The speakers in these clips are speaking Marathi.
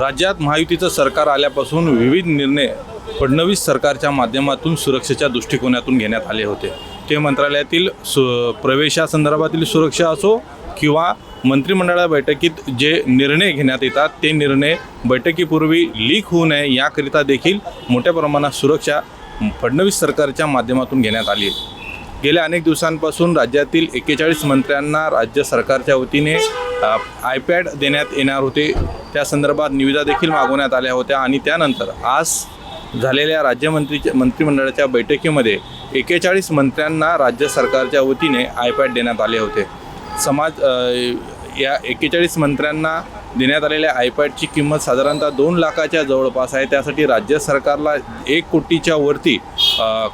राज्यात महायुतीचं सरकार आल्यापासून विविध निर्णय फडणवीस सरकारच्या माध्यमातून सुरक्षेच्या दृष्टिकोनातून घेण्यात आले होते. ते मंत्रालयातील सु प्रवेशासंदर्भातील सुरक्षा असो किंवा मंत्रिमंडळा बैठकीत जे निर्णय घेण्यात येतात ते निर्णय बैठकीपूर्वी लीक होऊ नये याकरिता देखील मोठ्या प्रमाणात सुरक्षा फडणवीस सरकारच्या माध्यमातून घेण्यात आली. गेल्या अनेक दिवसांपासून राज्यातील एक्केचाळीस मंत्र्यांना राज्य सरकारच्या वतीने आयपॅड देण्यात येणार होते. त्या संदर्भात निविदा देखील मागवण्यात आल्या होत्या आणि त्यानंतर आज झालेल्या राज्यमंत्रीच्या मंत्रिमंडळाच्या बैठकीमध्ये एकेचाळीस मंत्र्यांना राज्य सरकारच्या वतीने आयपॅड देण्यात आले होते. समाज या एकेचाळीस मंत्र्यांना देण्यात आलेल्या आयपॅडची किंमत साधारणतः दोन लाखाच्या जवळपास आहे. त्यासाठी राज्य सरकारला एक कोटीच्या वरती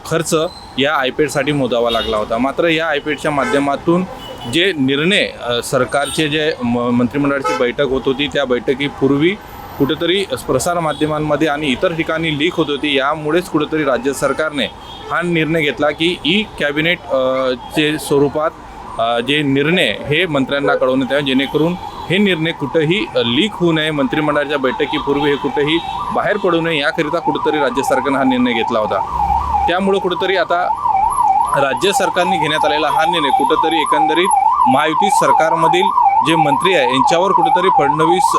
खर्च या आयपॅडसाठी मोजावा लागला होता. मात्र या आयपॅडच्या माध्यमातून जे निर्णय सरकारचे जे म मंत्रिमंडळाची बैठक होत होती त्या बैठकीपूर्वी कुठेतरी प्रसारमाध्यमांमध्ये आणि इतर ठिकाणी लीक होत होती. यामुळेच कुठेतरी राज्य सरकारने हा निर्णय घेतला की ई कॅबिनेट चे स्वरूपात जे निर्णय हे मंत्र्यांना कळवण्यात यावे जेणेकरून हे निर्णय कुठंही लीक होऊ नये. मंत्रिमंडळाच्या बैठकीपूर्वी हे कुठंही बाहेर पडू नये. याकरिता कुठेतरी राज्य सरकारनं हा निर्णय घेतला होता. त्यामुळं कुठेतरी आता राज्य सरकारने घेण्यात आलेला हा निर्णय कुठंतरी एकंदरीत महायुती सरकारमधील जे मंत्री आहे यांच्यावर कुठेतरी फडणवीस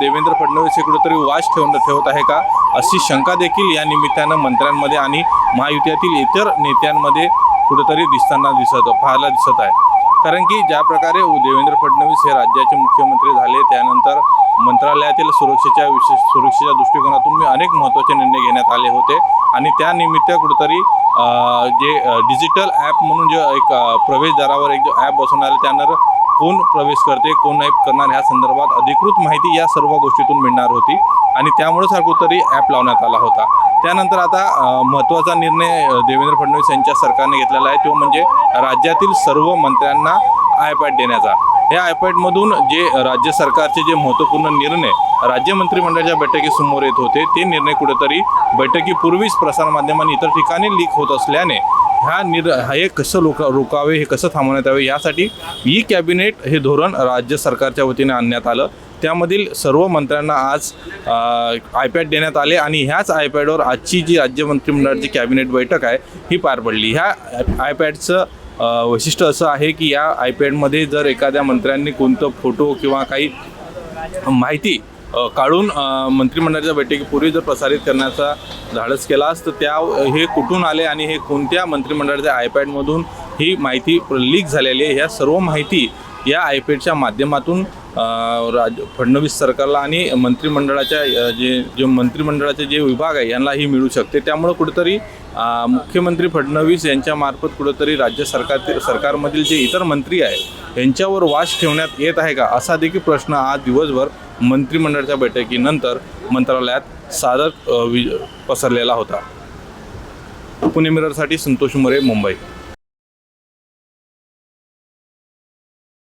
देवेंद्र फडणवीस हे कुठेतरी वाश ठेवून ठेवत आहे का? अशी शंका देखील या निमित्तानं मंत्र्यांमध्ये आणि महायुतीतील इतर नेत्यांमध्ये कुठेतरी दिसताना दिसत पाहायला दिसत आहे. कारण की ज्या प्रकारे देवेंद्र फडणवीस हे राज्याचे मुख्यमंत्री झाले त्यानंतर मंत्रालयातील सुरक्षेच्या विशेष सुरक्षेच्या दृष्टिकोनातून मी अनेक महत्त्वाचे निर्णय घेण्यात आले होते आणि त्यानिमित्त कुठेतरी जे डिजिटल ॲप म्हणून जे एक अ, प्रवेशद्वारावर एक जो ॲप बसवणार आहे त्यानंतर कोण प्रवेश करते कोण नाही करणार ह्या संदर्भात अधिकृत माहिती या सर्व गोष्टीतून मिळणार होती आणि त्यामुळेच हा कुठेतरी ॲप लावण्यात आला होता. त्यानंतर आता महत्त्वाचा निर्णय देवेंद्र फडणवीस यांच्या सरकारने घेतलेला आहे. तो म्हणजे राज्यातील सर्व मंत्र्यांना आयपॅड देण्याचा. या आयपॅडमधून जे राज्य सरकारचे जे महत्त्वपूर्ण निर्णय राज्य मंत्रिमंडळाच्या बैठकीसमोर येत होते ते निर्णय कुठेतरी बैठकीपूर्वीच प्रसारमाध्यमांनी इतर ठिकाणी लीक होत असल्याने ह्या निर हे कसं लोक रोकावे हे कसं थांबवण्यात यावे यासाठी ई कॅबिनेट हे धोरण राज्य सरकारच्या वतीने आणण्यात आलं. त्यामधील सर्व मंत्र्यांना आज आयपॅड देण्यात आले आणि ह्याच आयपॅडवर आजची जी राज्य मंत्रिमंडळाची कॅबिनेट बैठक आहे ही पार पडली. ह्या आयपॅडचं वैशिष्ट्य असं आहे की या आयपॅडमध्ये जर एखाद्या मंत्र्यांनी कोणतं फोटो किंवा काही माहिती काढून मंत्रिमंडळाच्या बैठकीपूर्वी जर प्रसारित करण्याचा धाडस केलास तर त्या हे कुठून आले आणि हे कोणत्या मंत्रिमंडळाच्या आयपॅडमधून ही माहिती लीक झालेली आहे? ह्या सर्व माहिती या आयपॅडच्या माध्यमातून राज फडणवीस सरकारला आणि मंत्रिमंडळाच्या जे जे मंत्रिमंडळाचे जे विभाग आहे यांना ही मिळू शकते. त्यामुळं कुठेतरी मुख्यमंत्री फडणवीस यांच्यामार्फत कुठेतरी राज्य सरकार सरकारमधील जे इतर मंत्री आहे यांच्यावर वाश ठेवण्यात येत आहे का? असा देखील प्रश्न आज दिवसभर मंत्रिमंडळाच्या बैठकीनंतर मंत्रालयात सादर वि पसरलेला होता. पुणे मिररसाठी संतोष मोरे मुंबई.